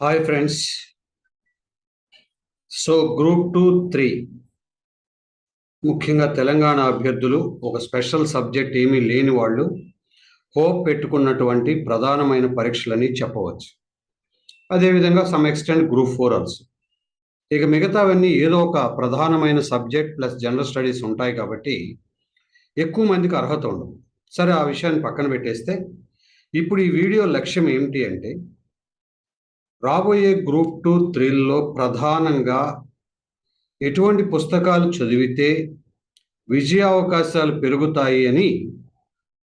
Hi friends so group two three ముఖ్యంగా తెలంగాణ అభ్యర్థులు ఒక స్పెషల్ సబ్జెక్ట్ ఏమీ లేని వాళ్ళు హోప్ పెట్టుకున్నటువంటి ప్రధానమైన పరీక్షలని చెప్పవచ్చు. అదేవిధంగా some extent group four also ఇక మిగతావన్నీ ఏదో ఒక ప్రధానమైన సబ్జెక్ట్ ప్లస్ జనరల్ స్టడీస్ ఉంటాయి కాబట్టి ఎక్కువ మందికి అర్హత ఉండదు. సరే ఆ విషయాన్ని పక్కన పెట్టేస్తే ఇప్పుడు ఈ వీడియో లక్ష్యం ఏమిటి అంటే రాబోయే గ్రూప్ టూ త్రీల్లో ప్రధానంగా ఎటువంటి పుస్తకాలు చదివితే విజయ అవకాశాలు పెరుగుతాయి అని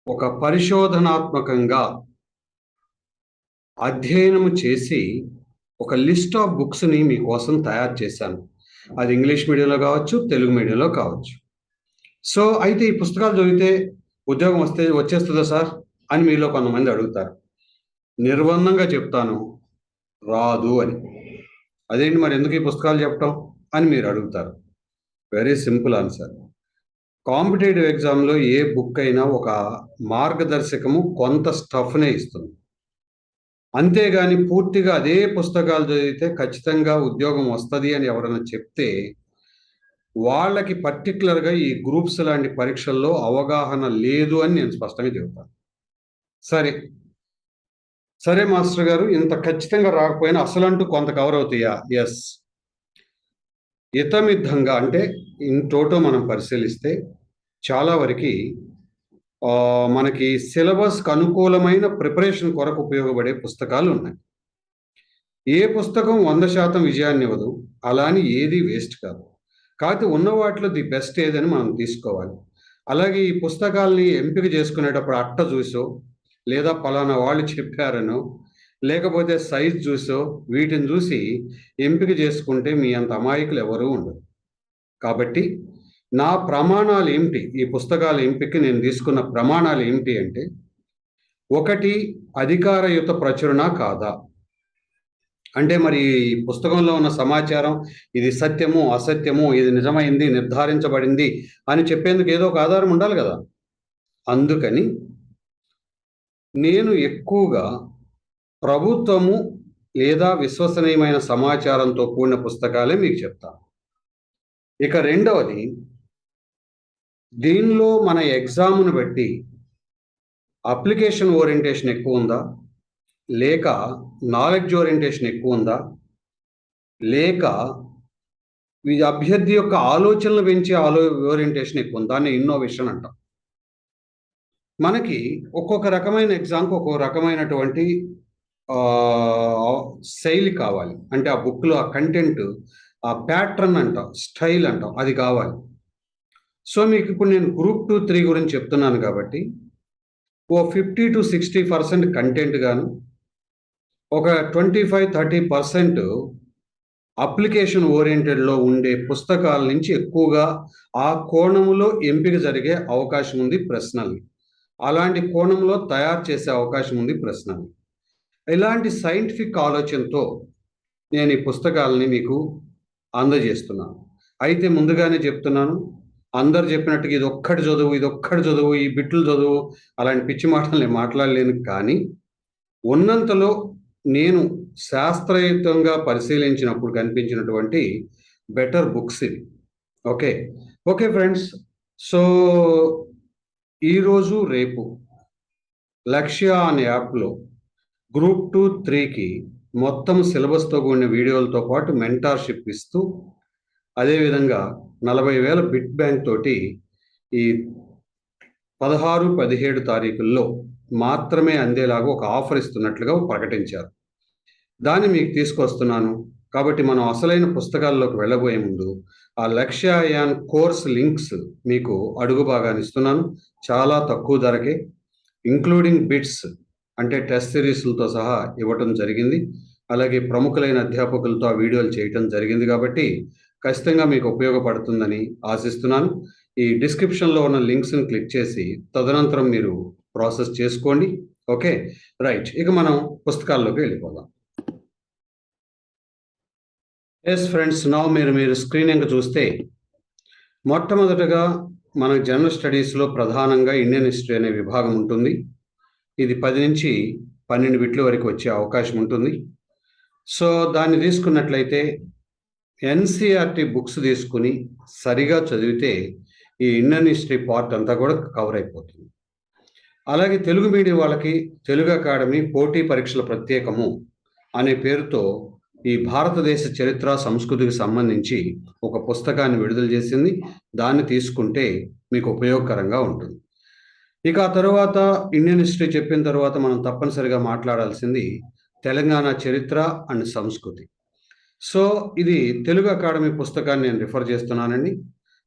ఒక పరిశోధనాత్మకంగా అధ్యయనం చేసి ఒక లిస్ట్ ఆఫ్ బుక్స్ని మీకోసం తయారు చేశాను. అది ఇంగ్లీష్ మీడియంలో కావచ్చు తెలుగు మీడియంలో కావచ్చు. సో అయితే ఈ పుస్తకాలు చదివితే ఉద్యోగం వస్తే వచ్చేస్తుందా సార్? అని మీలో కొంతమంది అడుగుతారు. నిర్బంధంగా చెప్తాను రాదు అని. అదేంటి మరి ఎందుకు ఈ పుస్తకాలు చెప్పటం అని మీరు అడుగుతారు. వెరీ సింపుల్ ఆన్సర్ కాంపిటేటివ్ ఎగ్జామ్లో ఏ బుక్ అయినా ఒక మార్గదర్శకము కొంత స్టఫ్నే ఇస్తుంది. అంతేగాని పూర్తిగా అదే పుస్తకాలు చదివితే ఖచ్చితంగా ఉద్యోగం వస్తుంది అని ఎవరైనా చెప్తే వాళ్ళకి పర్టికులర్గా ఈ గ్రూప్స్ లాంటి పరీక్షల్లో అవగాహన లేదు అని నేను స్పష్టంగా చెబుతాను. సరే. సరే మాస్టర్ గారు ఇంత ఖచ్చితంగా రాకపోయినా అసలంటూ కొంత కవర్ అవుతాయా? ఎస్ ఇతమిద్ధంగా అంటే ఇన్ టోటో మనం పరిశీలిస్తే చాలా వరకు మనకి సిలబస్కి అనుకూలమైన ప్రిపరేషన్ కొరకు ఉపయోగపడే పుస్తకాలు ఉన్నాయి ఏ పుస్తకం వంద శాతం విజయాన్ని ఇవ్వదు అలా అని ఏది వేస్ట్ కాదు. కాకపోతే ఉన్న వాటిలో ది బెస్ట్ ఏదని మనం తీసుకోవాలి. అలాగే ఈ పుస్తకాల్ని ఎంపిక చేసుకునేటప్పుడు అట్ట చూసో లేదా పలానా వాళ్ళు చెప్పారనో లేకపోతే సైజ్ చూసో వీటిని చూసి ఎంపిక చేసుకుంటే మీ అంత అమాయకులు ఎవరూ ఉండరు. కాబట్టి నా ప్రమాణాలు ఏమిటి? ఈ పుస్తకాల ఎంపిక నేను తీసుకున్న ప్రమాణాలు ఏమిటి అంటే ఒకటి అధికారయుత ప్రచురణ కాదా? అంటే మరి ఈ పుస్తకంలో ఉన్న సమాచారం ఇది సత్యము అసత్యము ఇది నిజమైంది నిర్ధారించబడింది అని చెప్పేందుకు ఏదో ఒక ఆధారం ఉండాలి కదా. అందుకని నేను ఎక్కువగా ప్రభుత్వము లేదా విశ్వసనీయమైన సమాచారంతో కూడిన పుస్తకాలే మీకు చెప్తాను ఇక రెండవది దీనిలో మన ఎగ్జామ్ను బట్టి అప్లికేషన్ ఓరియంటేషన్ ఎక్కువ ఉందా? లేక నాలెడ్జ్ ఓరియంటేషన్ ఎక్కువ ఉందా? లేక అభ్యర్థి యొక్క ఆలోచనలు పెంచే ఆలో ఓరియంటేషన్ ఎక్కువ ఉందా? దాన్ని ఇన్నోవేషన్ అంటాం. మనకి ఒక్కొక్క రకమైన ఎగ్జామ్కి ఒక్కొక్క రకమైనటువంటి శైలి కావాలి. అంటే ఆ బుక్లో ఆ కంటెంట్ ఆ ప్యాటర్న్ అంటాం స్టైల్ అంటాం అది కావాలి. సో మీకు ఇప్పుడు నేను గ్రూప్ టూ త్రీ గురించి చెప్తున్నాను కాబట్టి ఓ fifty to sixty percent content గాను ఒక twenty five thirty percent application ఓరియంటెడ్లో ఉండే పుస్తకాల నుంచి ఎక్కువగా ఆ కోణంలో ఎంపిక జరిగే అవకాశం ఉంది ప్రశ్నల్ని. అలాంటి కోణంలో తయారు చేసే అవకాశం ఉంది ప్రశ్న. ఇలాంటి సైంటిఫిక్ ఆలోచనతో నేను ఈ పుస్తకాలని మీకు అందజేస్తున్నాను. అయితే ముందుగానే చెప్తున్నాను అందరు చెప్పినట్టుగా ఇది ఒక్కటి చదువు ఇది ఒక్కటి చదువు ఈ బిట్లు చదువు అలాంటి పిచ్చి మాటలు నేను మాట్లాడలేను. కానీ ఉన్నంతలో నేను శాస్త్రయుతంగా పరిశీలించినప్పుడు కనిపించినటువంటి బెటర్ బుక్స్ ఇవి. ఓకే. ఓకే ఫ్రెండ్స్ సో ఈరోజు రేపు లక్ష్య అనే యాప్లో గ్రూప్ టూ త్రీకి మొత్తం సిలబస్తో కూడిన వీడియోలతో పాటు మెంటార్షిప్ ఇస్తూ అదేవిధంగా నలభై వేల బిట్ బ్యాంక్ తోటి ఈ పదహారు పదిహేడు తారీఖుల్లో మాత్రమే అందేలాగా ఒక ఆఫర్ ఇస్తున్నట్లుగా ప్రకటించారు. దాన్ని మీకు తీసుకొస్తున్నాను. కాబట్టి మనం అసలైన పుస్తకాల్లోకి వెళ్ళబోయే ముందు ఆ లక్ష్యాయాన్ కోర్స్ లింక్స్ మీకు అడుగు భాగాన్ని ఇస్తున్నాను. చాలా తక్కువ ధరకే ఇంక్లూడింగ్ బిట్స్ అంటే టెస్ట్ సిరీస్లతో సహా ఇవ్వటం జరిగింది. అలాగే ప్రముఖులైన అధ్యాపకులతో ఆ వీడియోలు చేయటం జరిగింది కాబట్టి ఖచ్చితంగా మీకు ఉపయోగపడుతుందని ఆశిస్తున్నాను. ఈ డిస్క్రిప్షన్లో ఉన్న లింక్స్ని క్లిక్ చేసి తదనంతరం మీరు ప్రాసెస్ చేసుకోండి. Okay right. ఇక మనం పుస్తకాల్లోకి వెళ్ళిపోదాం. ఎస్ ఫ్రెండ్స్ నా మీరు మీరు స్క్రీనింగ్ చూస్తే మొట్టమొదటగా మన జనరల్ స్టడీస్లో ప్రధానంగా ఇండియన్ హిస్టరీ అనే విభాగం ఉంటుంది. ఇది పది నుంచి పన్నెండు బిట్ల వరకు వచ్చే అవకాశం ఉంటుంది. సో దాన్ని తీసుకున్నట్లయితే ఎన్సిఆర్టి బుక్స్ తీసుకుని సరిగా చదివితే ఈ ఇండియన్ హిస్టరీ పార్ట్ అంతా కూడా కవర్ అయిపోతుంది. అలాగే తెలుగు మీడియం వాళ్ళకి తెలుగు అకాడమీ పోటీ పరీక్షల ప్రత్యేకము అనే పేరుతో ఈ భారతదేశ చరిత్ర సంస్కృతికి సంబంధించి ఒక పుస్తకాన్ని విడుదల చేసింది. దాన్ని తీసుకుంటే మీకు ఉపయోగకరంగా ఉంటుంది. ఇక ఆ తర్వాత ఇండియన్ హిస్టరీ చెప్పిన తర్వాత మనం తప్పనిసరిగా మాట్లాడాల్సింది తెలంగాణ చరిత్ర అండ్ సంస్కృతి. సో ఇది తెలుగు అకాడమీ పుస్తకాన్ని నేను రిఫర్ చేస్తున్నానండి.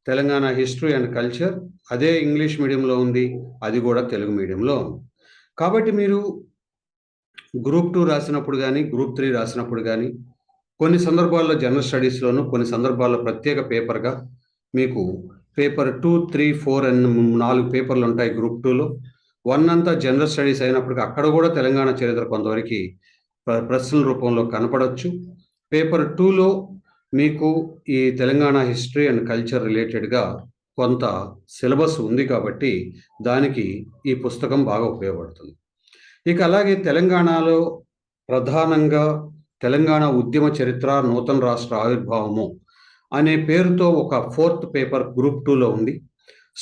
తెలంగాణ హిస్టరీ అండ్ కల్చర్ అదే ఇంగ్లీష్ మీడియంలో ఉంది అది కూడా తెలుగు మీడియంలో ఉంది. కాబట్టి మీరు గ్రూప్ టూ రాసినప్పుడు కానీ గ్రూప్ త్రీ రాసినప్పుడు కానీ కొన్ని సందర్భాల్లో జనరల్ స్టడీస్లోను కొన్ని సందర్భాల్లో ప్రత్యేక పేపర్గా మీకు paper two three four and నాలుగు పేపర్లు ఉంటాయి గ్రూప్ టూలో వన్ అంతా జనరల్ స్టడీస్ అయినప్పటికీ అక్కడ కూడా తెలంగాణ చరిత్ర కొంతవరకు ప్రశ్నల రూపంలో కనపడవచ్చు పేపర్ టూలో మీకు ఈ తెలంగాణ హిస్టరీ అండ్ కల్చర్ రిలేటెడ్గా కొంత సిలబస్ ఉంది కాబట్టి దానికి ఈ పుస్తకం బాగా ఉపయోగపడుతుంది. ఇక అలాగే తెలంగాణలో ప్రధానంగా తెలంగాణ ఉద్యమ చరిత్ర నూతన రాష్ట్ర ఆవిర్భావము అనే పేరుతో ఒక ఫోర్త్ పేపర్ గ్రూప్ టూలో ఉంది.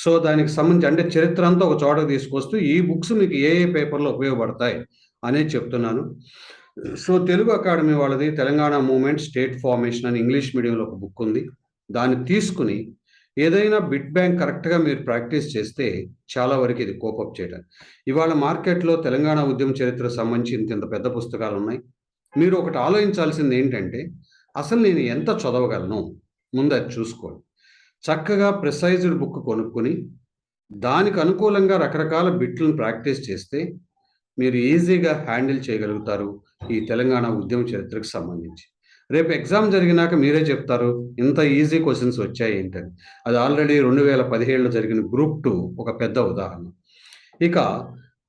సో దానికి సంబంధించి అంటే చరిత్ర అంతా ఒక చోట తీసుకొస్తూ ఈ బుక్స్ మీకు ఏ ఏ పేపర్లో ఉపయోగపడతాయి అనేది చెప్తున్నాను. సో తెలుగు అకాడమీ వాళ్ళది తెలంగాణ మూమెంట్ స్టేట్ ఫార్మేషన్ అని ఇంగ్లీష్ మీడియంలో ఒక బుక్ ఉంది. దాన్ని తీసుకుని ఏదైనా బిట్ బ్యాంక్ కరెక్ట్గా మీరు ప్రాక్టీస్ చేస్తే చాలా వరకు ఇది కోపప్ చేయడం. ఇవాళ మార్కెట్లో తెలంగాణ ఉద్యమ చరిత్ర సంబంధించి ఇంత ఇంత పెద్ద పుస్తకాలు ఉన్నాయి. మీరు ఒకటి ఆలోచించాల్సింది ఏంటంటే అసలు నేను ఎంత చదవగలను? ముందు అది చూసుకోండి. చక్కగా ప్రిసైజ్డ్ బుక్ కొనుక్కొని దానికి అనుకూలంగా రకరకాల బిట్లను ప్రాక్టీస్ చేస్తే మీరు ఈజీగా హ్యాండిల్ చేయగలుగుతారు ఈ తెలంగాణ ఉద్యమ చరిత్రకు సంబంధించి. రేపు ఎగ్జామ్ జరిగినాక మీరే చెప్తారు ఇంత ఈజీ క్వశ్చన్స్ వచ్చాయి ఏంటని. అది ఆల్రెడీ రెండు వేల పదిహేడులో జరిగిన గ్రూప్ టూ ఒక పెద్ద ఉదాహరణ. ఇక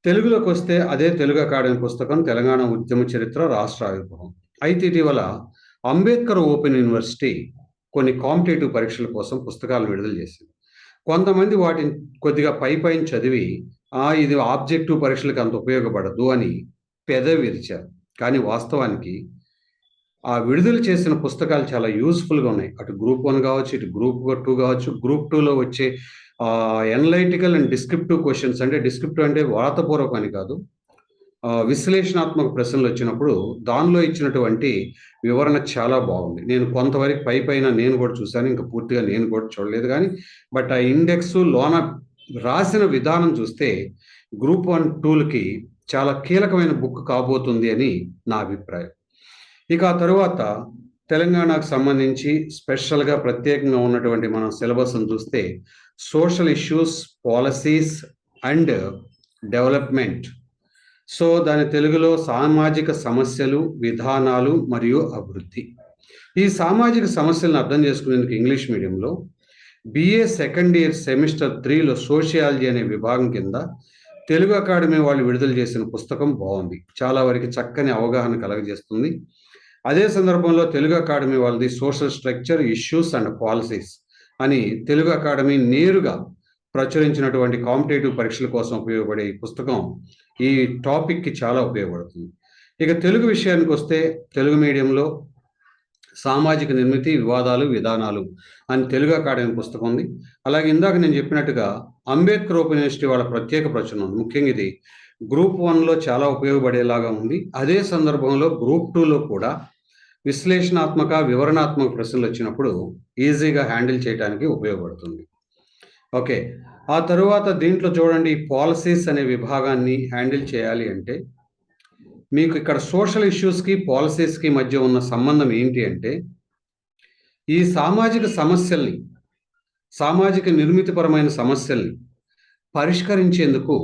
తెలుగులోకి వస్తే అదే తెలుగు అకాడమీ పుస్తకం తెలంగాణ ఉద్యమ చరిత్ర రాష్ట్ర ఆవిర్భావం అయితే ఇటీవల అంబేద్కర్ ఓపెన్ యూనివర్సిటీ కొన్ని కాంపిటేటివ్ పరీక్షల కోసం పుస్తకాలు విడుదల చేసింది. కొంతమంది వాటిని కొద్దిగా పై పైన చదివి ఆ ఇది ఆబ్జెక్టివ్ పరీక్షలకు అంత ఉపయోగపడదు అని పెదవి విరిచారు. కానీ వాస్తవానికి ఆ విడుదల చేసిన పుస్తకాలు చాలా యూస్ఫుల్గా ఉన్నాయి. అటు గ్రూప్ వన్ కావచ్చు ఇటు గ్రూప్ టూ కావచ్చు గ్రూప్ టూలో వచ్చే ఎనలైటికల్ అండ్ డిస్క్రిప్టివ్ క్వశ్చన్స్ అంటే డిస్క్రిప్టివ్ అంటే వార్తపూర్వకం అని కాదు విశ్లేషణాత్మక ప్రశ్నలు వచ్చినప్పుడు దానిలో ఇచ్చినటువంటి వివరణ చాలా బాగుంది. నేను కొంతవరకు పై పైన నేను కూడా చూశాను ఇంకా పూర్తిగా నేను కూడా చూడలేదు కానీ బట్ ఆ ఇండెక్స్ లోన రాసిన విధానం చూస్తే గ్రూప్ వన్ టూల్కి చాలా కీలకమైన బుక్ కాబోతుంది అని నా అభిప్రాయం. ఇక ఆ తరువాత తెలంగాణకు సంబంధించి స్పెషల్గా ప్రత్యేకంగా ఉన్నటువంటి మన సిలబస్ను చూస్తే social issues policies and development. So దాని తెలుగులో సామాజిక సమస్యలు విధానాలు మరియు అభివృద్ధి. ఈ సామాజిక సమస్యలను అర్థం చేసుకునేందుకు ఇంగ్లీష్ మీడియంలో బిఏ సెకండ్ ఇయర్ సెమిస్టర్ త్రీలో సోషియాలజీ అనే విభాగం కింద తెలుగు అకాడమీ వాళ్ళు విడుదల చేసిన పుస్తకం బాగుంది. చాలా వరకు చక్కని అవగాహన కలగజేస్తుంది. అదే సందర్భంలో తెలుగు అకాడమీ వాళ్ళది social structure issues and policies అని తెలుగు అకాడమీ నేరుగా ప్రచురించినటువంటి కాంపిటేటివ్ పరీక్షల కోసం ఉపయోగపడే ఈ పుస్తకం ఈ టాపిక్కి చాలా ఉపయోగపడుతుంది. ఇక తెలుగు విషయానికి వస్తే తెలుగు మీడియంలో సామాజిక నిర్మితి వివాదాలు విధానాలు అని తెలుగు అకాడమీ పుస్తకం ఉంది. అలాగే ఇందాక నేను చెప్పినట్టుగా అంబేద్కర్ ఓపెన్ యూనివర్సిటీ వాళ్ళ ప్రత్యేక ప్రచురణ ఉంది. ముఖ్యంగా ఇది గ్రూప్ వన్లో చాలా ఉపయోగపడేలాగా ఉంది. అదే సందర్భంలో గ్రూప్ టూలో కూడా విశ్లేషణాత్మక వివరణాత్మక ప్రశ్నలు వచ్చినప్పుడు ఈజీగా హ్యాండిల్ చేయడానికి ఉపయోగపడుతుంది. ఓకే. ఆ తరువాత దీంట్లో చూడండి పాలసీస్ అనే విభాగాన్ని హ్యాండిల్ చేయాలి అంటే మీకు ఇక్కడ సోషల్ ఇష్యూస్కి పాలసీస్కి మధ్య ఉన్న సంబంధం ఏంటి అంటే ఈ సామాజిక సమస్యల్ని సామాజిక నిర్మితిపరమైన సమస్యల్ని పరిష్కరించేందుకు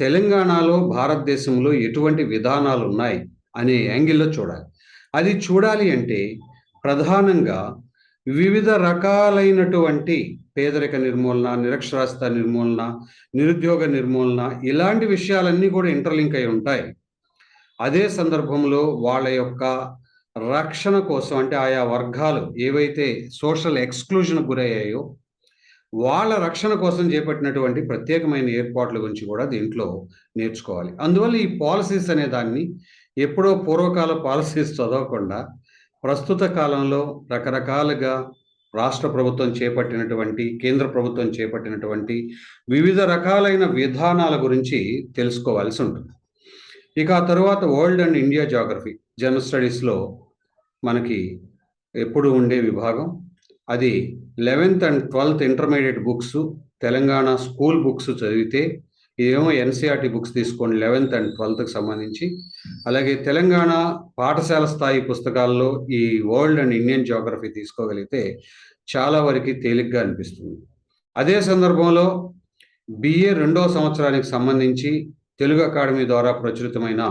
తెలంగాణలో భారతదేశంలో ఎటువంటి విధానాలు ఉన్నాయి అనే యాంగిల్లో చూడాలి. అది చూడాలి అంటే ప్రధానంగా వివిధ రకాలైనటువంటి పేదరిక నిర్మూలన నిరక్షరాస్యత నిర్మూలన నిరుద్యోగ నిర్మూలన ఇలాంటి విషయాలన్నీ కూడా ఇంటర్లింక్ అయి ఉంటాయి. అదే సందర్భంలో వాళ్ళ యొక్క రక్షణ కోసం అంటే ఆయా వర్గాలు ఏవైతే సోషల్ ఎక్స్క్లూజన్ గురయ్యాయో వాళ్ళ రక్షణ కోసం చేపట్టినటువంటి ప్రత్యేకమైన ఏర్పాట్ల గురించి కూడా దీంట్లో నేర్చుకోవాలి. అందువల్ల ఈ పాలసీస్ అనే దాన్ని ఎప్పుడో పూర్వకాల పాలసీస్ చదవకుండా ప్రస్తుత కాలంలో రకరకాలుగా రాష్ట్ర ప్రభుత్వం చేపట్టినటువంటి కేంద్ర ప్రభుత్వం చేపట్టినటువంటి వివిధ రకాలైన విధానాల గురించి తెలుసుకోవాల్సి ఉంటుంది. ఇక ఆ తర్వాత world and India geography general స్టడీస్లో మనకి ఎప్పుడు ఉండే విభాగం అది eleventh and twelfth intermediate books Telangana school books చదివితే ఇదేమో ఎన్సీఆర్టీ బుక్స్ తీసుకోండి లెవెన్త్ అండ్ ట్వెల్త్కి సంబంధించి. అలాగే తెలంగాణ పాఠశాల స్థాయి పుస్తకాల్లో ఈ వరల్డ్ అండ్ ఇండియన్ జాగ్రఫీ తీసుకోగలిగితే చాలా వరకు తేలిగ్గా అనిపిస్తుంది. అదే సందర్భంలో బిఏ రెండో సంవత్సరానికి సంబంధించి తెలుగు అకాడమీ ద్వారా ప్రచురితమైన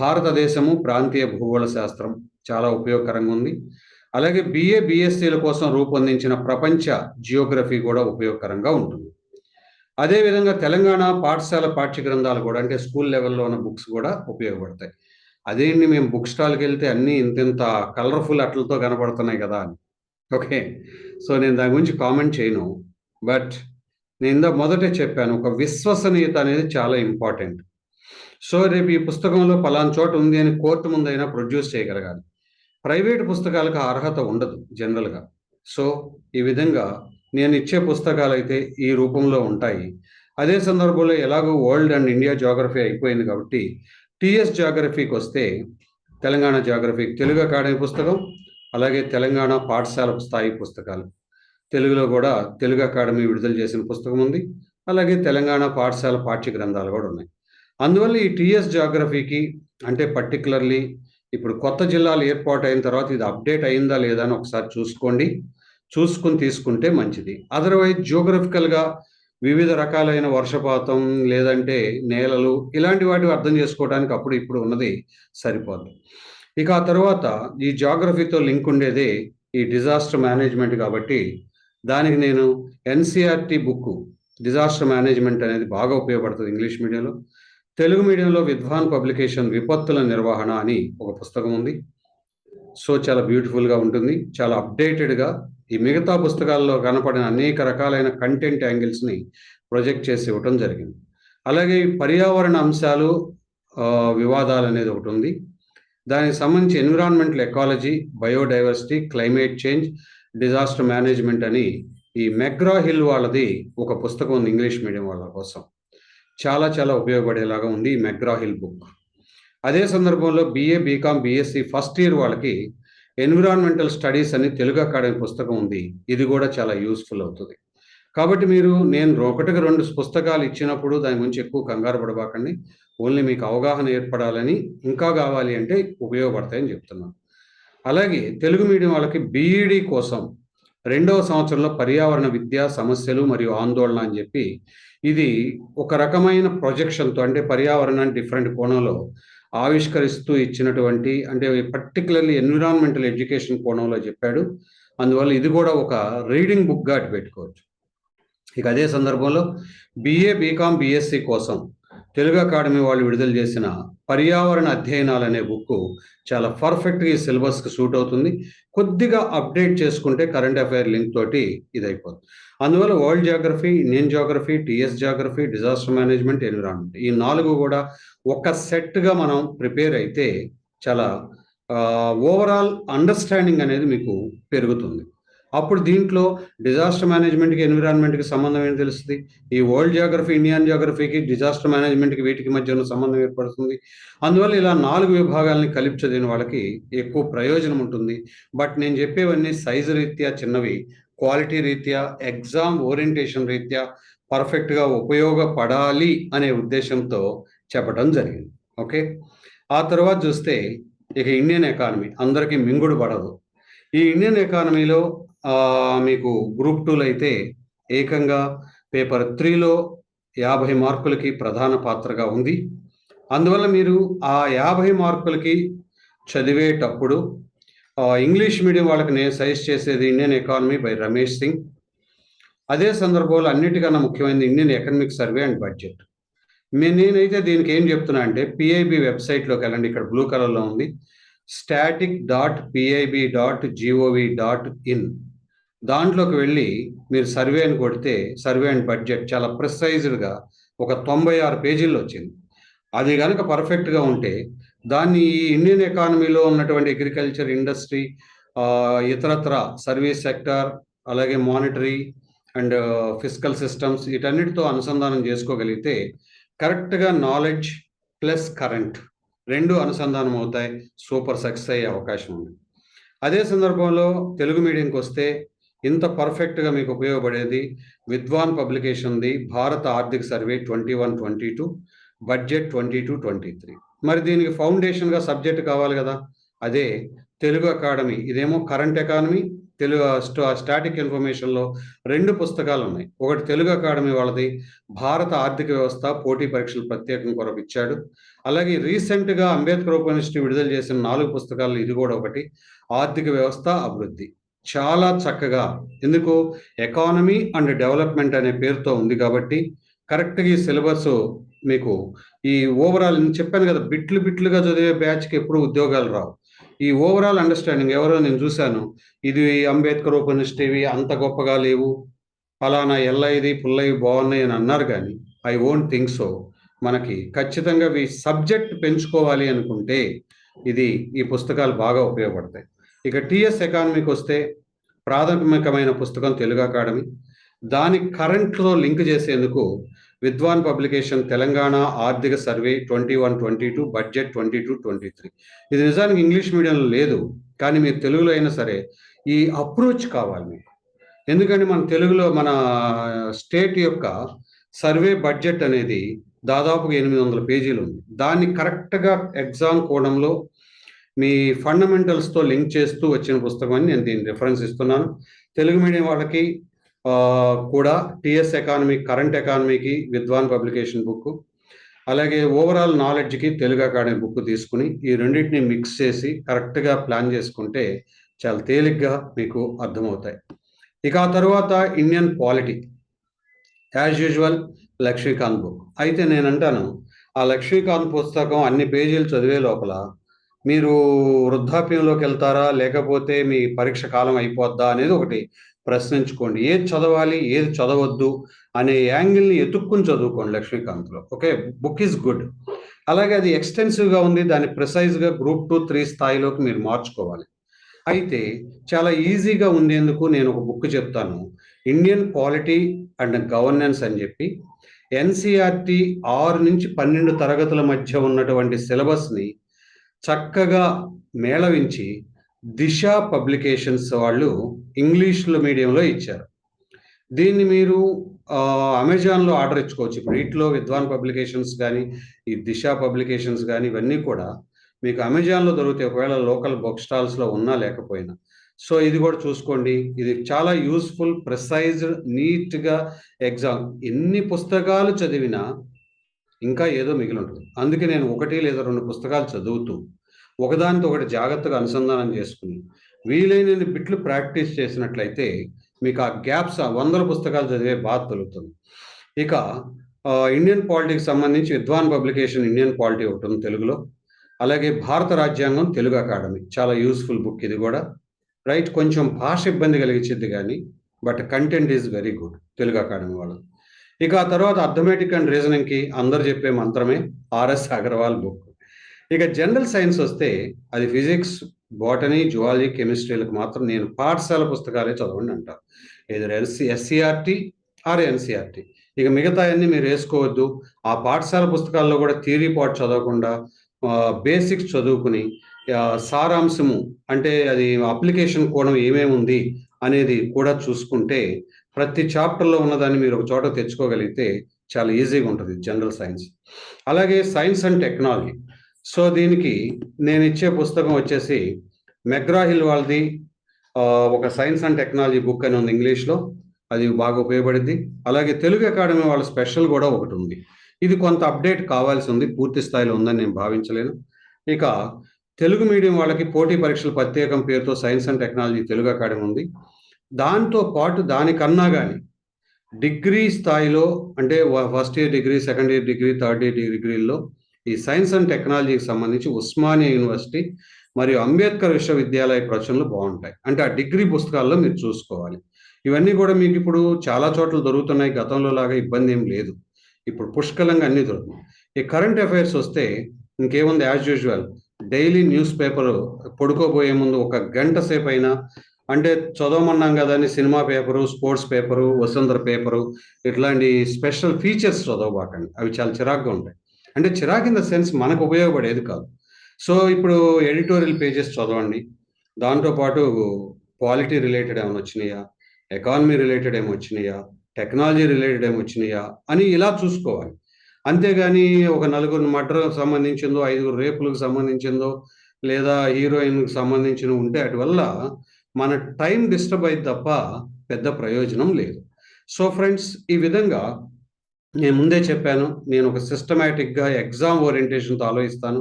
భారతదేశము ప్రాంతీయ భూగోళ శాస్త్రం చాలా ఉపయోగకరంగా ఉంది. అలాగే బిఏ బిఎస్సీల కోసం రూపొందించిన ప్రపంచ జియోగ్రఫీ కూడా ఉపయోగకరంగా ఉంటుంది. అదేవిధంగా తెలంగాణ పాఠశాల పాఠ్య గ్రంథాలు కూడా అంటే స్కూల్ లెవెల్లో ఉన్న బుక్స్ కూడా ఉపయోగపడతాయి. అదేంటి మేము బుక్ స్టాల్కి వెళ్తే అన్నీ ఇంత కలర్ఫుల్ అట్లతో కనబడుతున్నాయి కదా అని. ఓకే. సో నేను దాని గురించి కామెంట్ చేయను. బట్ నేను ఇందా మొదటే చెప్పాను ఒక విశ్వసనీయత అనేది చాలా ఇంపార్టెంట్. సో రేపు ఈ పుస్తకంలో పలానా చోట ఉంది అని కోర్టు ముందైనా ప్రొడ్యూస్ చేయగలగాలి. ప్రైవేట్ పుస్తకాలకు అర్హత ఉండదు జనరల్గా. సో ఈ విధంగా నేను ఇచ్చే పుస్తకాలు అయితే ఈ రూపంలో ఉంటాయి. అదే సందర్భంలో ఎలాగో వరల్డ్ అండ్ ఇండియా జాగ్రఫీ అయిపోయింది కాబట్టి టిఎస్ జాగ్రఫీకి వస్తే తెలంగాణ జాగ్రఫీ తెలుగు అకాడమీ పుస్తకం అలాగే తెలంగాణ పాఠశాల స్థాయి పుస్తకాలు. తెలుగులో కూడా తెలుగు అకాడమీ విడుదల చేసిన పుస్తకం ఉంది. అలాగే తెలంగాణ పాఠశాల పాఠ్య గ్రంథాలు కూడా ఉన్నాయి. అందువల్ల ఈ టిఎస్ జాగ్రఫీకి అంటే పర్టికులర్లీ ఇప్పుడు కొత్త జిల్లాలు ఏర్పాటు అయిన తర్వాత ఇది అప్డేట్ అయిందా లేదా అని ఒకసారి చూసుకోండి. చూసుకుని తీసుకుంటే మంచిది. అదర్వైజ్ జియోగ్రఫికల్గా వివిధ రకాలైన వర్షపాతం లేదంటే నేలలు ఇలాంటి వాటివి అర్థం చేసుకోవడానికి అప్పుడు ఇప్పుడు ఉన్నది సరిపోదు. ఇక ఆ తర్వాత ఈ జాగ్రఫీతో లింక్ ఉండేదే ఈ డిజాస్టర్ మేనేజ్మెంట్ కాబట్టి దానికి నేను ఎన్సిఆర్టీ బుక్ డిజాస్టర్ మేనేజ్మెంట్ అనేది బాగా ఉపయోగపడుతుంది ఇంగ్లీష్ మీడియంలో. తెలుగు మీడియంలో విద్వాన్ పబ్లికేషన్ విపత్తుల నిర్వహణ అని ఒక పుస్తకం ఉంది. సో చాలా బ్యూటిఫుల్గా ఉంటుంది. చాలా అప్డేటెడ్గా ఈ మిగతా పుస్తకాల్లో కనపడిన అనేక రకాలైన కంటెంట్ యాంగిల్స్ని ప్రొజెక్ట్ చేసి ఇవ్వటం జరిగింది. అలాగే పర్యావరణ అంశాలు వివాదాలు అనేది ఒకటి ఉంది. దానికి సంబంధించి environmental ecology biodiversity climate change disaster management అని ఈ మెగ్రా హిల్ వాళ్ళది ఒక పుస్తకం ఉంది ఇంగ్లీష్ మీడియం వాళ్ళ కోసం. చాలా చాలా ఉపయోగపడేలాగా ఉంది ఈ మెగ్రాహిల్ బుక్. అదే సందర్భంలో BA BCom BSc first year వాళ్ళకి ఎన్విరాన్మెంటల్ స్టడీస్ అని తెలుగు అకాడమీ పుస్తకం ఉంది. ఇది కూడా చాలా యూస్ఫుల్ అవుతుంది. కాబట్టి మీరు నేను ఒకటికి రెండు పుస్తకాలు ఇచ్చినప్పుడు దాని గురించి ఎక్కువ కంగారు పడబాకండి. ఓన్లీ మీకు అవగాహన ఏర్పడాలని ఇంకా కావాలి అంటే ఉపయోగపడతాయని చెప్తున్నాను. అలాగే తెలుగు మీడియం వాళ్ళకి బీఈడి కోసం రెండవ సంవత్సరంలో పర్యావరణ విద్య సమస్యలు మరియు ఆందోళన అని చెప్పి ఇది ఒక రకమైన ప్రొజెక్షన్తో అంటే పర్యావరణాన్ని డిఫరెంట్ కోణంలో ఆవిష్కరిస్తూ ఇచ్చినటువంటి అంటే పర్టికులర్లీ ఎన్విరాన్మెంటల్ ఎడ్యుకేషన్ కోణంలో చెప్పాడు. అందువల్ల ఇది కూడా ఒక రీడింగ్ బుక్గా అటు పెట్టుకోవచ్చు. ఇక అదే సందర్భంలో బిఏ బీకామ్ బీఎస్సీ కోసం తెలుగు అకాడమీ వాళ్ళు విడుదల చేసిన పర్యావరణ అధ్యయనాలు అనే బుక్ చాలా పర్ఫెక్ట్గా ఈ సిలబస్కి సూట్ అవుతుంది. కొద్దిగా అప్డేట్ చేసుకుంటే కరెంట్ అఫైర్ లింక్ తోటి ఇది అయిపోతుంది అందువల్ల world geography Indian geography TS geography disaster management environment ఈ నాలుగు కూడా ఒక సెట్గా మనం ప్రిపేర్ అయితే చాలా ఓవరాల్ అండర్స్టాండింగ్ అనేది మీకు పెరుగుతుంది. అప్పుడు దీంట్లో డిజాస్టర్ మేనేజ్మెంట్కి ఎన్విరాన్మెంట్కి సంబంధం ఏం తెలుస్తుంది? ఈ వరల్డ్ జాగ్రఫీ ఇండియన్ జాగ్రఫీకి డిజాస్టర్ మేనేజ్మెంట్కి వీటికి మధ్య ఉన్న సంబంధం ఏర్పడుతుంది. అందువల్ల ఇలా నాలుగు విభాగాలని కలిపి చదివిన వాళ్ళకి ఎక్కువ ప్రయోజనం ఉంటుంది. బట్ నేను చెప్పేవన్నీ సైజు రీత్యా చిన్నవి క్వాలిటీ రీత్యా ఎగ్జామ్ ఓరియంటేషన్ రీత్యా పర్ఫెక్ట్గా ఉపయోగపడాలి అనే ఉద్దేశంతో చెప్పడం జరిగింది. ఓకే? ఆ తర్వాత చూస్తే ఇక ఇండియన్ ఎకానమీ అందరికీ మింగుడు పడదు. ఈ ఇండియన్ ఎకానమీలో మీకు గ్రూప్ టూలో అయితే ఏకంగా పేపర్ త్రీలో యాభై మార్కులకి ప్రధాన పాత్రగా ఉంది. అందువల్ల మీరు ఆ యాభై మార్కులకి చదివేటప్పుడు ఇంగ్లీష్ మీడియం వాళ్ళకి నేను సజెస్ట్ చేసేది Indian economy by Ramesh Singh. అదే సందర్భంలో అన్నిటికన్నా ముఖ్యమైనది Indian economic survey and budget. నేనైతే దీనికి ఏం చెప్తున్నా అంటే పిఐబి వెబ్సైట్లోకి వెళ్ళండి ఇక్కడ బ్లూ కలర్లో ఉంది. Static dot PIB dot GOV dot in. దాంట్లోకి వెళ్ళి మీరు సర్వే అని కొడితే సర్వే అండ్ బడ్జెట్ చాలా ప్రిసైజ్డ్గా ఒక తొంభై ఆరు పేజీల్లో వచ్చింది. అది కనుక పర్ఫెక్ట్గా ఉంటే దాన్ని ఈ ఇండియన్ ఎకానమీలో ఉన్నటువంటి అగ్రికల్చర్ ఇండస్ట్రీ ఇతరత్ర సర్వీస్ సెక్టర్ అలాగే మానిటరీ అండ్ ఫిజికల్ సిస్టమ్స్ వీటన్నిటితో అనుసంధానం చేసుకోగలిగితే కరెక్ట్గా నాలెడ్జ్ ప్లస్ కరెంట్ రెండు అనుసంధానం అవుతాయి సూపర్ సక్సెస్ అయ్యే అవకాశం ఉంది. అదే సందర్భంలో తెలుగు మీడియంకి వస్తే ఇంత పర్ఫెక్ట్గా మీకు ఉపయోగపడేది విద్వాన్ పబ్లికేషన్ది భారత ఆర్థిక survey twenty one twenty two budget twenty two twenty three. మరి దీనికి ఫౌండేషన్గా సబ్జెక్ట్ కావాలి కదా? అదే తెలుగు అకాడమీ. ఇదేమో కరెంట్ ఎకానమీ తెలుగు స్టాటిక్ ఇన్ఫర్మేషన్లో రెండు పుస్తకాలు ఉన్నాయి. ఒకటి తెలుగు అకాడమీ వాళ్ళది. భారత ఆర్థిక వ్యవస్థ పోటీ పరీక్షలు ప్రత్యేకం కొరకు ఇచ్చాడు. అలాగే రీసెంట్గా అంబేద్కర్ ఉపనిషత్తు విడుదల చేసిన నాలుగు పుస్తకాలు ఇది కూడా ఒకటి. ఆర్థిక వ్యవస్థ అభివృద్ధి. చాలా చక్కగా. ఎందుకు? ఎకానమీ అండ్ డెవలప్మెంట్ అనే పేరుతో ఉంది కాబట్టి కరెక్ట్గా ఈ సిలబస్ మీకు ఈ ఓవరాల్ నేను చెప్పాను కదా బిట్లు బిట్లుగా చదివే బ్యాచ్కి ఎప్పుడు ఉద్యోగాలు రావు. ఈ ఓవరాల్ అండర్స్టాండింగ్ ఎవరో నేను చూశాను. ఇది అంబేద్కర్ ఉపనిషత్తు ఇవి అంత గొప్పగా లేవు. ఫలానా ఎల్లయిది పుల్లవి బాగున్నాయి అని అన్నారు కానీ ఐ ఓంట్ థింక్ సో. మనకి ఖచ్చితంగా ఈ సబ్జెక్ట్ పెంచుకోవాలి అనుకుంటే ఇది ఈ పుస్తకాలు బాగా ఉపయోగపడతాయి. ఇక టిఎస్ ఎకానమీకి వస్తే ప్రాథమికమైన పుస్తకం తెలుగు అకాడమీ. దాని కరెంట్లో లింక్ చేసేందుకు విద్వాన్ పబ్లికేషన్ తెలంగాణ ఆర్థిక survey twenty one twenty two budget twenty two twenty three. ఇది నిజానికి ఇంగ్లీష్ మీడియంలో లేదు కానీ మీరు తెలుగులో అయినా సరే ఈ అప్రోచ్ కావాలి మీకు. ఎందుకంటే మన తెలుగులో మన స్టేట్ యొక్క సర్వే బడ్జెట్ అనేది దాదాపు ఎనిమిది వందల పేజీలు ఉంది. దాన్ని కరెక్ట్గా ఎగ్జామ్ కోణంలో మీ ఫండమెంటల్స్తో లింక్ చేస్తూ వచ్చిన పుస్తకం అని నేను దీన్ని రిఫరెన్స్ ఇస్తున్నాను. తెలుగు మీడియం వాళ్ళకి కూడా టిఎస్ ఎకానమీ కరెంట్ ఎకానమీకి విద్వాన్ పబ్లికేషన్ బుక్. అలాగే ఓవరాల్ నాలెడ్జ్కి తెలుగు అకాడమీ బుక్ తీసుకుని ఈ రెండింటిని మిక్స్ చేసి కరెక్ట్గా ప్లాన్ చేసుకుంటే చాలా తేలిగ్గా మీకు అర్థమవుతాయి. ఇక ఆ తర్వాత Indian polity as usual Laxmikanth book అయితే నేను అంటాను ఆ లక్ష్మీకాంత్ పుస్తకం అన్ని పేజీలు చదివే లోపల మీరు వృద్ధాప్యంలోకి వెళ్తారా? లేకపోతే మీ పరీక్ష కాలం అయిపోద్దా? అనేది ఒకటి ప్రశ్నించుకోండి. ఏది చదవాలి? ఏది చదవద్దు? అనే యాంగిల్ని ఎతుక్కుని చదువుకోండి లక్ష్మీకాంత్లో. ఓకే? Book is good. అలాగే అది ఎక్స్టెన్సివ్గా ఉంది. దాన్ని ప్రిసైజ్గా గ్రూప్ టూ త్రీ స్థాయిలోకి మీరు మార్చుకోవాలి. అయితే చాలా ఈజీగా ఉండేందుకు నేను ఒక బుక్ చెప్తాను. ఇండియన్ పాలిటీ అండ్ గవర్నెన్స్ అని చెప్పి. ఎన్సీఆర్టీ ఆరు నుంచి పన్నెండు తరగతుల మధ్య ఉన్నటువంటి సిలబస్ని చక్కగా మేళవించి దిశ పబ్లికేషన్స్ వాళ్ళు ఇంగ్లీష్లో మీడియంలో ఇచ్చారు. దీన్ని మీరు అమెజాన్లో ఆర్డర్ ఇచ్చుకోవచ్చు. ఇప్పుడు వీటిలో విద్వాన్ పబ్లికేషన్స్ కానీ ఈ దిశ పబ్లికేషన్స్ కానీ ఇవన్నీ కూడా మీకు అమెజాన్లో దొరుకుతాయి ఒకవేళ లోకల్ బుక్ స్టాల్స్లో ఉన్నా లేకపోయినా. సో ఇది కూడా చూసుకోండి. ఇది చాలా యూస్ఫుల్ ప్రిసైజ్డ్ నీట్గా ఎగ్జామ్. ఎన్ని పుస్తకాలు చదివినా ఇంకా ఏదో మిగిలి ఉంటుంది అందుకే నేను ఒకటి లేదా రెండు పుస్తకాలు చదువుతూ ఒకదానితో ఒకటి జాగ్రత్తగా అనుసంధానం చేసుకుని వీలైనన్ని బిట్లు ప్రాక్టీస్ చేసినట్లయితే మీకు ఆ గ్యాప్స్ వందల పుస్తకాలు చదివే బాధ తొలుగుతుంది. ఇక ఇండియన్ పాలిటీకి సంబంధించి విద్వాన్ పబ్లికేషన్ ఇండియన్ పాలిటీ ఒకటి ఉంది తెలుగులో. అలాగే భారత రాజ్యాంగం తెలుగు అకాడమీ. చాలా యూస్ఫుల్ బుక్ ఇది కూడా. రైట్ కొంచెం భాష ఇబ్బంది కలిగించింది కానీ but content is very good Telugu academy వాళ్ళు ఇక ఆ తర్వాత అర్థమెటిక్ అండ్ రీజనింగ్కి అందరు చెప్పే మంత్రమే ఆర్ఎస్ అగర్వాల్ బుక్. ఇక జనరల్ సైన్స్ వస్తే అది ఫిజిక్స్ బాటనీ జువాలజీ కెమిస్ట్రీలకు మాత్రం నేను పాఠశాల పుస్తకాలే చదవండి అంటారు ఏదో ఎల్సి ఎస్సీఆర్టీ ఆర్ ఎన్సీఆర్టీ ఇక మిగతా అన్ని మీరు వేసుకోవద్దు. ఆ పాఠశాల పుస్తకాల్లో కూడా థియరీ పార్ట్ చదవకుండా బేసిక్స్ చదువుకుని సారాంశము అంటే అది అప్లికేషన్ కోణం ఏమేమి ఉంది అనేది కూడా చూసుకుంటే ప్రతి చాప్టర్లో ఉన్నదాన్ని మీరు ఒక చోట తెచ్చుకోగలిగితే చాలా ఈజీగా ఉంటుంది జనరల్ సైన్స్. అలాగే సైన్స్ అండ్ టెక్నాలజీ. సో దీనికి నేను ఇచ్చే పుస్తకం వచ్చేసి మెగ్రాహిల్ వాళ్ళది ఒక సైన్స్ అండ్ టెక్నాలజీ బుక్ అని ఉంది ఇంగ్లీష్లో. అది బాగా ఉపయోగపడింది. అలాగే తెలుగు అకాడమీ వాళ్ళ స్పెషల్ కూడా ఒకటి ఉంది. ఇది కొంత అప్డేట్ కావాల్సి ఉంది పూర్తి స్థాయిలో ఉందని నేను భావించలేను. ఇక తెలుగు మీడియం వాళ్ళకి పోటీ పరీక్షల ప్రత్యేకం పేరుతో science and technology Telugu academy ఉంది. దాంతో పాటు దానికన్నా కానీ డిగ్రీ స్థాయిలో అంటే first year degree second year degree third year డిగ్రీల్లో ఈ సైన్స్ అండ్ టెక్నాలజీకి సంబంధించి ఉస్మానియా యూనివర్సిటీ మరియు అంబేద్కర్ విశ్వవిద్యాలయ ప్రచురణలు బాగుంటాయి. అంటే ఆ డిగ్రీ పుస్తకాల్లో మీరు చూసుకోవాలి. ఇవన్నీ కూడా మీకు ఇప్పుడు చాలా చోట్ల దొరుకుతున్నాయి. గతంలో లాగా ఇబ్బంది ఏం లేదు. ఇప్పుడు పుష్కలంగా అన్నీ దొరుకుతున్నాయి. ఈ కరెంట్ అఫైర్స్ వస్తే ఇంకేముంది? As usual daily news paper పడుకోబోయే ముందు ఒక గంట సేపు అయినా అంటే చదవమన్నాం కదా అని cinema paper sports paper Vasundhara paper ఇట్లాంటి స్పెషల్ ఫీచర్స్ చదవబాకండి. అవి చాలా చిరాకుగా ఉంటాయి. అంటే చిరాక్ ఇన్ ద సెన్స్ మనకు ఉపయోగపడేది కాదు. సో ఇప్పుడు ఎడిటోరియల్ పేజెస్ చదవండి. దాంతోపాటు క్వాలిటీ రిలేటెడ్ ఏమైనా వచ్చినాయా? ఎకానమీ రిలేటెడ్ ఏమి వచ్చినాయా? టెక్నాలజీ రిలేటెడ్ ఏమి వచ్చినాయా? అని ఇలా చూసుకోవాలి. అంతేగాని ఒక నలుగురు మర్డర్ సంబంధించిందో ఐదుగురు రేపులకు సంబంధించిందో లేదా హీరోయిన్కి సంబంధించిన ఉంటే వాటి వల్ల మన టైం డిస్టర్బ్ అయింది తప్ప పెద్ద ప్రయోజనం లేదు. సో ఫ్రెండ్స్ ఈ విధంగా నేను ముందే చెప్పాను నేను ఒక సిస్టమేటిక్గా ఎగ్జామ్ ఓరియంటేషన్తో ఆలోచిస్తాను.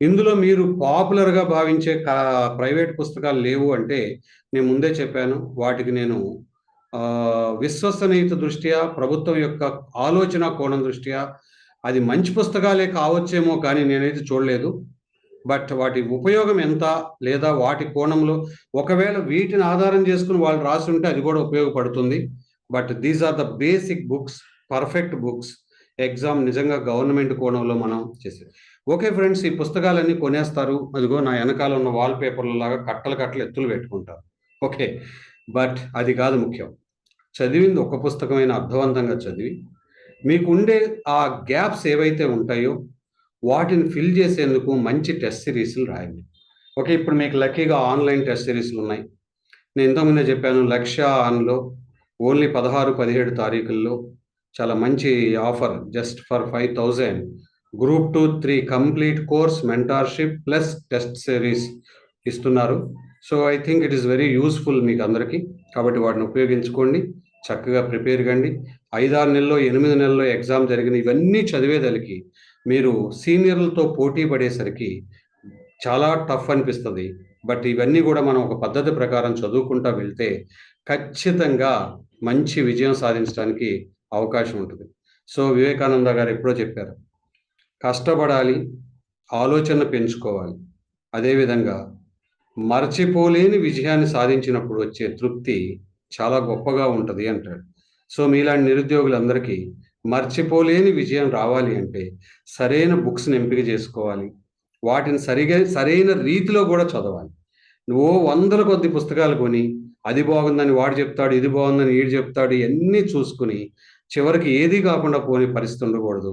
ఇందులో మీరు పాపులర్గా భావించే ప్రైవేట్ పుస్తకాలు లేవు అంటే నేను ముందే చెప్పాను వాటికి నేను విశ్వసనీయత దృష్ట్యా ప్రభుత్వం యొక్క ఆలోచన కోణం దృష్ట్యా అది మంచి పుస్తకాలే కావచ్చేమో కానీ నేనైతే చూడలేదు. బట్ వాటి ఉపయోగం ఎంత లేదా వాటి కోణంలో ఒకవేళ వీటిని ఆధారం చేసుకుని వాళ్ళు రాసి ఉంటే అది కూడా ఉపయోగపడుతుంది. But these are the basic books perfect books exam నిజంగా గవర్నమెంట్ కోణంలో మనం చేసేది ఓకే ఫ్రెండ్స్ ఈ పుస్తకాలన్నీ కొనేస్తారు. అదిగో నా వెనకాల ఉన్న వాల్ పేపర్ల లాగా కట్టలు కట్టలు ఎత్తులు పెట్టుకుంటారు. ఓకే బట్ అది కాదు ముఖ్యం. చదివింది ఒక పుస్తకమైన అర్థవంతంగా చదివి మీకు ఉండే ఆ గ్యాప్స్ ఏవైతే ఉంటాయో వాటిని ఫిల్ చేసేందుకు మంచి టెస్ట్ సిరీస్లు రాయండి. ఓకే ఇప్పుడు మీకు లక్కీగా ఆన్లైన్ టెస్ట్ సిరీస్లు ఉన్నాయి. నేను ఇంతకుముందే చెప్పాను లక్ష ఆన్లో ఓన్లీ పదహారు పదిహేడు తారీఖుల్లో చాలా మంచి offer just for five thousand group two three complete course mentorship plus test series ఇస్తున్నారు. So I think it is very useful మీకు అందరికీ. కాబట్టి వాటిని ఉపయోగించుకోండి చక్కగా ప్రిపేర్ కండి. ఐదారు నెలల్లో ఎనిమిది నెలల్లో ఎగ్జామ్ జరిగిన ఇవన్నీ చదివేదలికి మీరు సీనియర్లతో పోటీ పడేసరికి చాలా టఫ్ అనిపిస్తుంది. బట్ ఇవన్నీ కూడా మనం ఒక పద్ధతి ప్రకారం చదువుకుంటా వెళ్తే ఖచ్చితంగా మంచి విజయం సాధించడానికి అవకాశం ఉంటుంది. సో వివేకానంద గారు ఎప్పుడో చెప్పారు కష్టపడాలి ఆలోచన పెంచుకోవాలి. అదేవిధంగా మర్చిపోలేని విజయాన్ని సాధించినప్పుడు వచ్చే తృప్తి చాలా గొప్పగా ఉంటుంది అంటాడు. సో మీలాంటి నిరుద్యోగులందరికీ మర్చిపోలేని విజయం రావాలి అంటే సరైన బుక్స్ని ఎంపిక చేసుకోవాలి. వాటిని సరిగా సరైన రీతిలో కూడా చదవాలి. నువ్వు వందల కొద్ది పుస్తకాలు కొని అది బాగుందని వాడు చెప్తాడు ఇది బాగుందని వీడు చెప్తాడు ఇవన్నీ చూసుకుని చివరికి ఏది కాకుండా పోని పరిస్థితి ఉండకూడదు.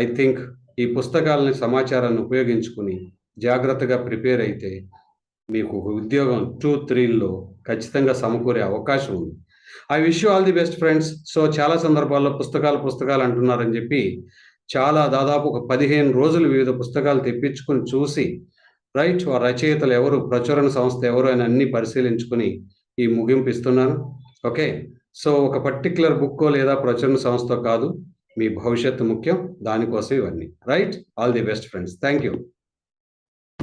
ఐ థింక్ ఈ పుస్తకాలని సమాచారాన్ని ఉపయోగించుకుని జాగ్రత్తగా ప్రిపేర్ అయితే మీకు ఉద్యోగం టూ త్రీల్లో ఖచ్చితంగా సమకూరే అవకాశం ఉంది. I wish you all the best friends. So చాలా సందర్భాల్లో పుస్తకాలు పుస్తకాలు అంటున్నారని చెప్పి చాలా దాదాపు ఒక పదిహేను రోజులు వివిధ పుస్తకాలు తెప్పించుకుని చూసి రైట్ రచయితలు ఎవరు? ప్రచురణ సంస్థ ఎవరు? అని అన్ని పరిశీలించుకుని ఈ ముగింపు ఇస్తున్నాను ఓకే. సో ఒక పర్టికులర్ బుక్కో లేదా ప్రచురణ సంస్థ కాదు. మీ భవిష్యత్తు ముఖ్యం. దానికోసం ఇవన్నీ. Right? All the best friends. Thank you.